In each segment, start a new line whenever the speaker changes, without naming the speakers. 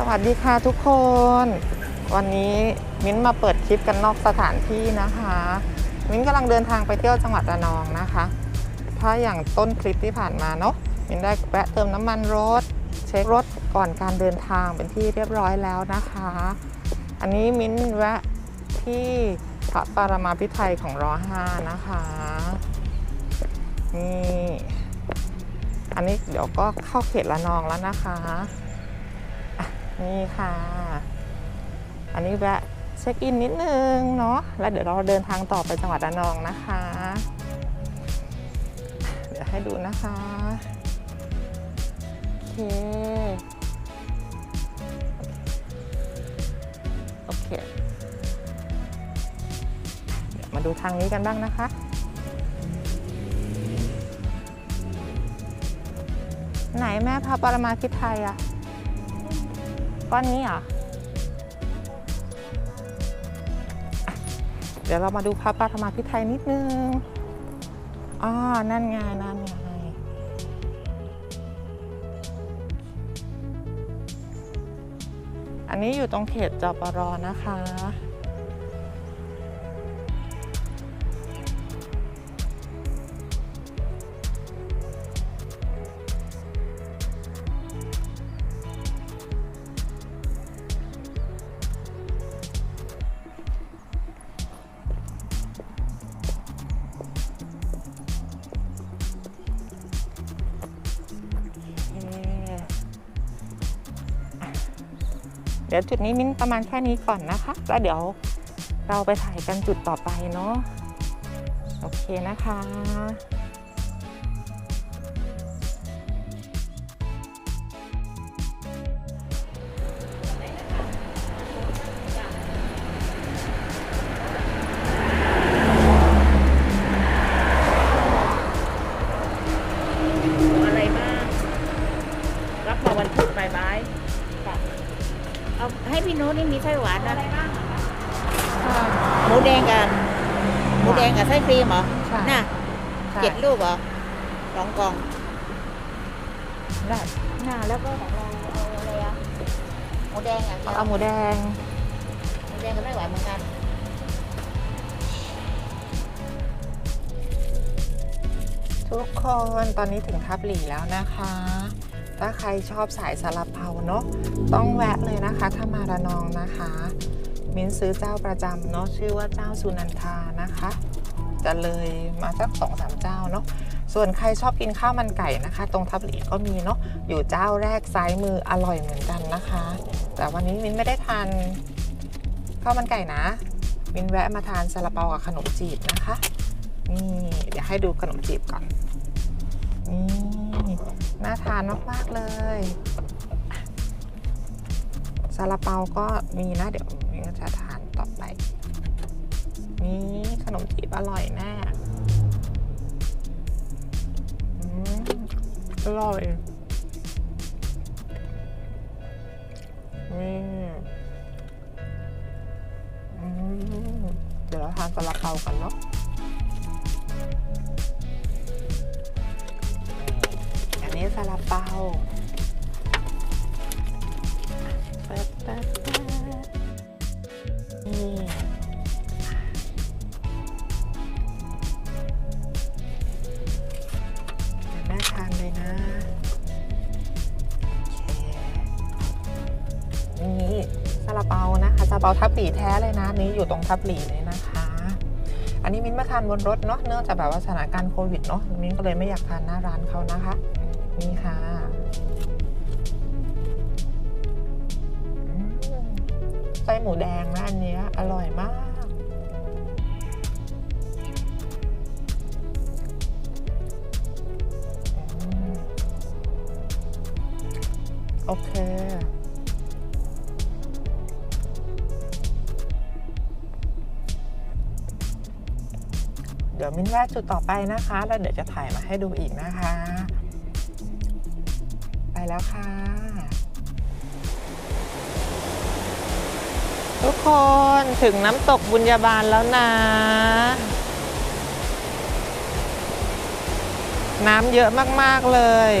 สวัสดีค่ะทุกคน วันนี้มิ้นมาเปิดคลิปกันนอกสถานที่นะคะ มิ้นกำลังเดินทางไปเที่ยวจังหวัดระนองนะคะ ถ้าอย่างต้นคลิปที่ผ่านมาเนาะมิ้นได้แวะเติมน้ำมันรถ เช็ครถก่อนการเดินทางเป็นที่เรียบร้อยแล้วนะคะ อันนี้มิ้นแวะที่พระปรมาภิไธยของรอห้านะคะนี่อันนี้เดี๋ยวก็เข้าเขตระนองแล้วนะคะ นี่ค่ะ อันนี้แวะเช็คอินนิดนึงเนาะแล้วเดี๋ยวเราเดินทางต่อไปจังหวัดระนองนะคะ เดี๋ยวให้ดูนะคะโอเคโอเคเดี๋ยวมาดูทางนี้กันบ้างนะคะไหนแม่พระปรมาภิไธยอะ ก้อนนี้เหรออะเดี๋ยวเรามาดูพระปฐมาพิไทยนิดนึง อ๋อ นั่นไง นั่นไง อันนี้อยู่ตรงเขตจปรนะคะ เดี๋ยวจุดนี้มิ้นประมาณแค่นี้ก่อนนะคะ แล้วเดี๋ยวเราไปถ่ายกันจุดต่อไปเนาะโอเคนะคะ
มูแดงกับหมูแดงกับไส้ครีมเหรอ
ใช่
น่ะ
ใช่
เจ็ดลูกเหรอสองกล่อง
ได้
น่ะแล้วก็ของเราเอาอะไรอะหมูแดงอะ
เอาหมูแดง
หมูแดงกับไส้หวานเหมือนกัน
ทุกคนตอนนี้ถึงทับหลีแล้วนะคะ ถ้าใครชอบสายซาลาเปาเนาะต้องแวะเลยนะคะ ถ้ามาระนองนะคะ มิ้นซื้อเจ้าประจำเนาะชื่อว่าเจ้าสุนันทานะคะ จะเลยมาสักสองสามเจ้าเนาะส่วนใครชอบกินข้าวมันไก่นะคะ ตรงทับหลีก็มีเนาะอยู่เจ้าแรกซ้ายมืออร่อยเหมือนกันนะคะ แต่วันนี้มิ้นไม่ได้ทานข้าวมันไก่นะ มิ้นแวะมาทานซาลาเปากับขนมจีบนะคะนี่เดี๋ยวให้ดูขนมจีบก่อนนี่น่าทานมากๆเลยซาลาเปาก็มีนะเดี๋ยว ไป นี่ขนมจีบอร่อยแน่อร่อยนี่เดี๋ยวเราทานซาลาเปากันเนาะอันนี้ซาลาเปาแป๊บแป๊บแป๊บ นี่เดี๋ยวแม่ทานเลยนะนี่ซาลาเปานะคะซาลาเปาทับหลีแท้เลยนะนี้อยู่ตรงทับหลีเลยนะคะ อันนี้มิ้นมาทานบนรถเนาะเนื่องจากแบบว่าสถานการณ์โควิดเนาะมิ้นก็เลยไม่อยากทานหน้าร้านเขานะคะ นี่ค่ะไส้หมูแดงนะอันนี้ อร่อยมาก โอเค เดี๋ยวมิ้นแวะจุดต่อไปนะคะ แล้วเดี๋ยวจะถ่ายมาให้ดูอีกนะคะ ไปแล้วค่ะ ทุกคนถึงน้ำตกบุญญาบาลแล้วนะ น้ำเยอะมาก ๆ เลย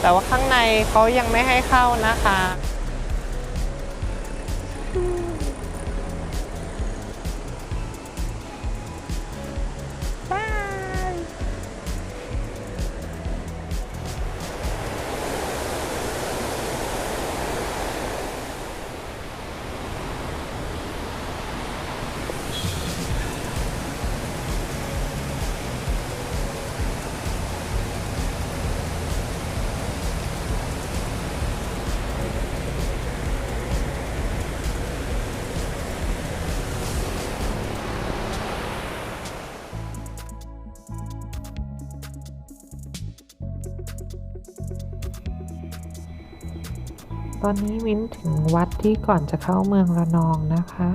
แต่ว่าข้างในเขายังไม่ให้เข้านะคะ ตอนนี้วินถึงวัดที่ก่อนจะเข้าเมืองระนองนะคะ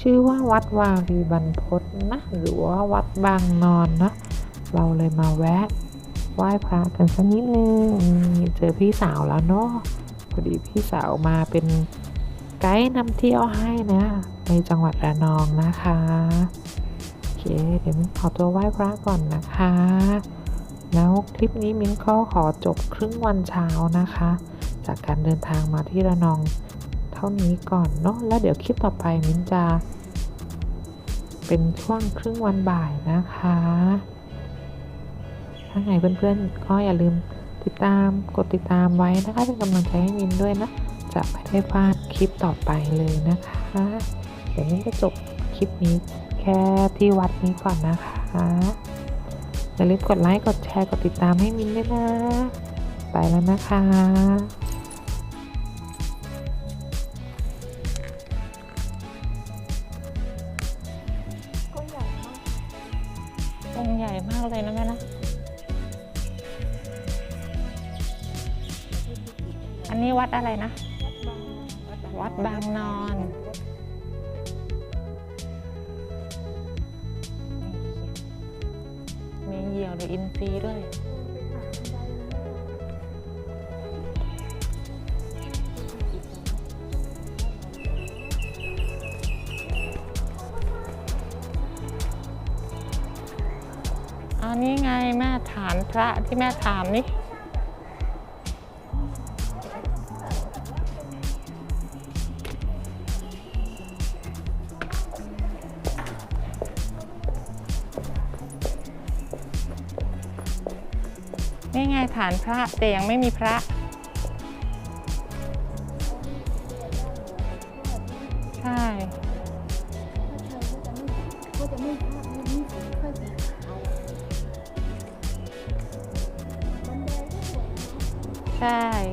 ชื่อว่าวัดวารีบรรพตนะ หรือว่าวัดบางนอนนะ เราเลยมาแวะไหว้พระกันสักนิดนึงเจอพี่สาวแล้วเนาะพอดีพี่สาวมาเป็นไกด์นำเที่ยวให้นะ ในจังหวัดระนองนะคะโอเคเดี๋ยวมิ้นขอตัวไหว้พระก่อนนะคะ แล้วคลิปนี้มิ้นก็ขอจบครึ่งวันเช้านะคะ จากการเดินทางมาที่ระนองเท่านี้ก่อนเนาะแล้วเดี๋ยวคลิปต่อไปมิ้นจะ เป็นช่วงครึ่งวันบ่ายนะคะ ถ้าไงเพื่อนๆก็อย่าลืมติดตามกดติดตามไว้นะคะเป็นกำลังใจให้มินด้วยนะ จะไม่ได้พลาดคลิปต่อไปเลยนะคะ เดี๋ยวมินจะจบคลิปนี้แค่ที่วัดนี้ก่อนนะคะอย่าลืมกดไลค์กดแชร์กดติดตามให้มินด้วยนะ ไปแล้วนะคะ เลยนะแม่นะ อันนี้วัดอะไรนะ วัดบางนอนมีเหยี่ยวหรืออินทรีด้วยานพระที่แม่ถามนี่นี่ไงฐานพระแต่ยังไม่มีพระ ใช่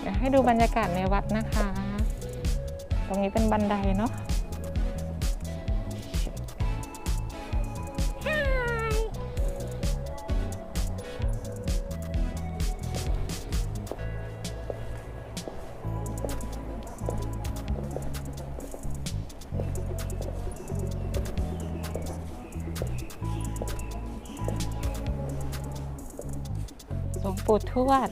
เดี๋ยวให้ดูบรรยากาศในวัดนะคะ ตรงนี้เป็นบันไดเนาะ หลวงปู่ทวด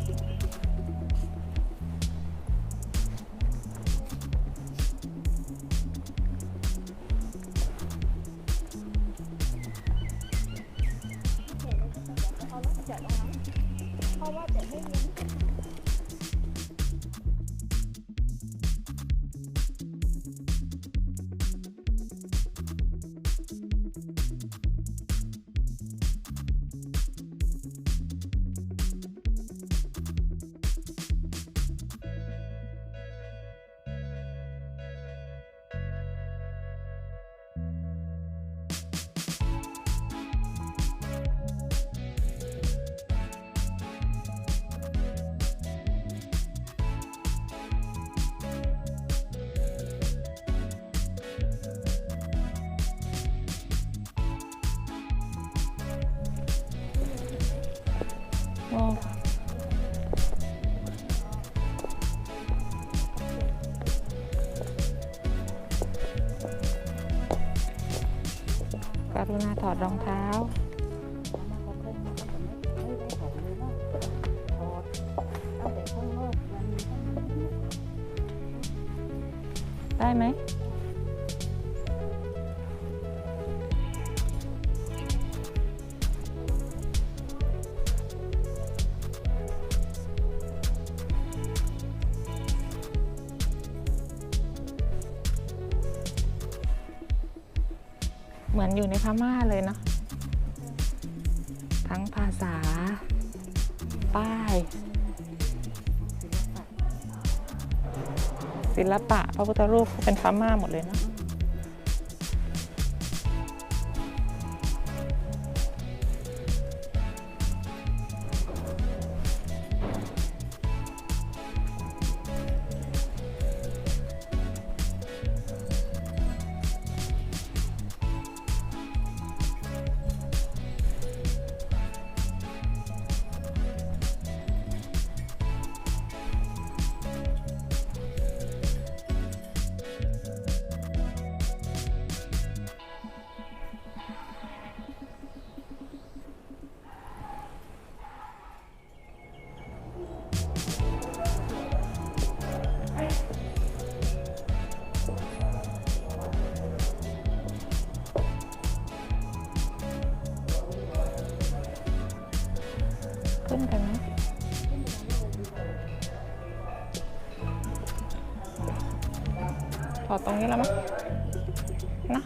รุ
ณาถอดรองเท้า
ได้
ไหม เหมือนอยู่ในพม่าเลยเนาะทั้งภาษา ป้าย ศิลปะพระพุทธรูปเป็นพม่าหมดเลยเนาะ ตรงนี้แล้วมั้งนะ